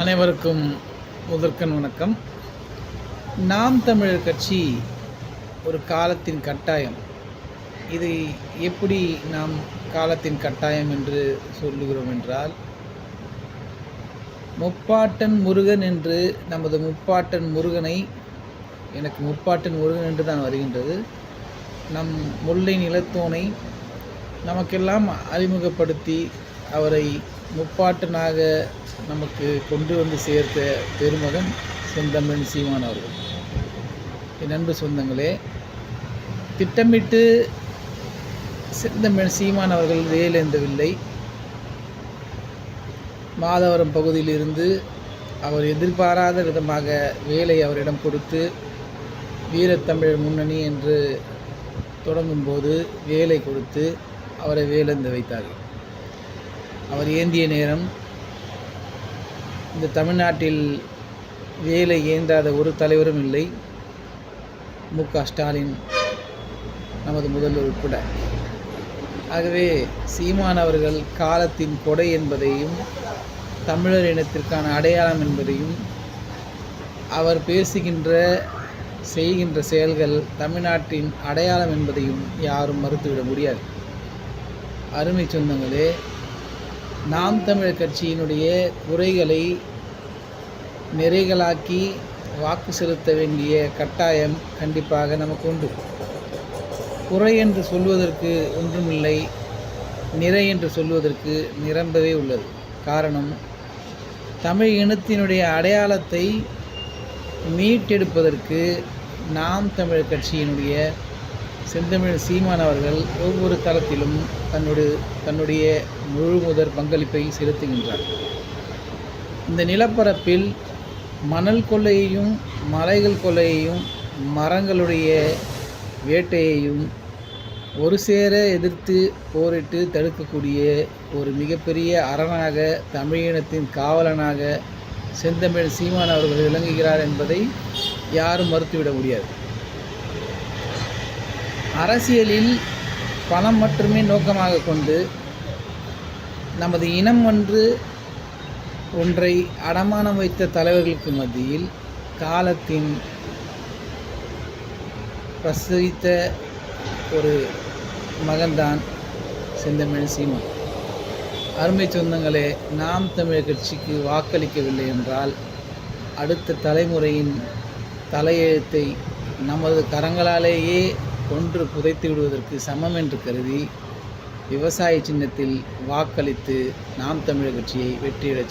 அனைவருக்கும் முதற்கண் வணக்கம். நாம் தமிழர் கட்சி ஒரு காலத்தின் கட்டாயம். இது எப்படி நாம் காலத்தின் கட்டாயம் என்று சொல்லுகிறோம் என்றால் முப்பாட்டன் முருகன் என்று நமது முப்பாட்டன் முருகனை எனக்கு முப்பாட்டன் முருகன் என்று தான் வருகின்றது. நம் முல்லை நிலத்தோனை நமக்கெல்லாம் அறிமுகப்படுத்தி அவரை முப்பாட்டனாக நமக்கு கொண்டு வந்து சேர்த்த பெருமகன் செந்தமிழ் சீமான் அவர்கள். என் அன்பு சொந்தங்களே திட்டமிட்டு செந்தமிழ் சீமான் அவர்கள் வேலேந்தவில்லை மாதவரம் பகுதியிலிருந்து அவர் எதிர்பாராத விதமாக வேலை அவரிடம் கொடுத்து வீரத்தமிழர் முன்னணி என்று தொடங்கும்போது வேலை கொடுத்து அவரை வேலந்து வைத்தார்கள். அவர் ஏந்திய நேரம் இந்த தமிழ்நாட்டில் வேலை ஏந்தாத ஒரு தலைவரும் இல்லை. மு க. ஸ்டாலின் நமது முதல்வர் உட்பட. ஆகவே சீமான் அவர்கள் காலத்தின் கொடை என்பதையும் தமிழர் இனத்திற்கான அடையாளம் என்பதையும் அவர் பேசுகின்ற செய்கின்ற செயல்கள் தமிழ்நாட்டின் அடையாளம் என்பதையும் யாரும் மறுத்துவிட முடியாது. அருமை சொந்தங்களே நாம் தமிழர் கட்சியினுடைய குறைகளை நிறைகளாக்கி வாக்கு செலுத்த வேண்டிய கட்டாயம் கண்டிப்பாக நமக்கு உண்டு. குறை என்று சொல்வதற்கு ஒன்றுமில்லை நிறை என்று சொல்வதற்கு நிரம்பவே உள்ளது. காரணம் தமிழ் இனத்தினுடைய அடையாளத்தை மீட்டெடுப்பதற்கு நாம் தமிழர் கட்சியினுடைய செந்தமிழ் சீமான் அவர்கள் ஒவ்வொரு தளத்திலும் தன்னுடைய தன்னுடைய முழு முதற் பங்களிப்பை செலுத்துகின்றார். இந்த நிலப்பரப்பில் மணல் கொள்ளையையும் மலைகள் கொள்ளையையும் மரங்களுடைய வேட்டையையும் ஒரு சேர எதிர்த்து போரிட்டு தடுக்கக்கூடிய ஒரு மிகப்பெரிய அரணாக தமிழினத்தின் காவலனாக செந்தமிழ் சீமான் அவர்கள் விளங்குகிறார் என்பதை யாரும் மறுத்துவிட முடியாது. அரசியலில் பணம் மட்டுமே நோக்கமாக கொண்டு நமது இனம் ஒன்று ஒன்றை அடமானம் வைத்த தலைவர்களுக்கு மத்தியில் காலத்தின் பிரசரித்த ஒரு மகன்தான் செந்தமிழ் சீமான் அருமை சொந்தங்களே நாம் தமிழர் கட்சிக்கு வாக்களிக்கவில்லை என்றால் அடுத்த தலைமுறையின் தலையெழுத்தை நமது கரங்களாலேயே கொன்று புதைத்து விடுவதற்கு சமம் என்று கருதி விவசாய சின்னத்தில் வாக்களித்து நாம் தமிழர் கட்சியை வெற்றியிடச்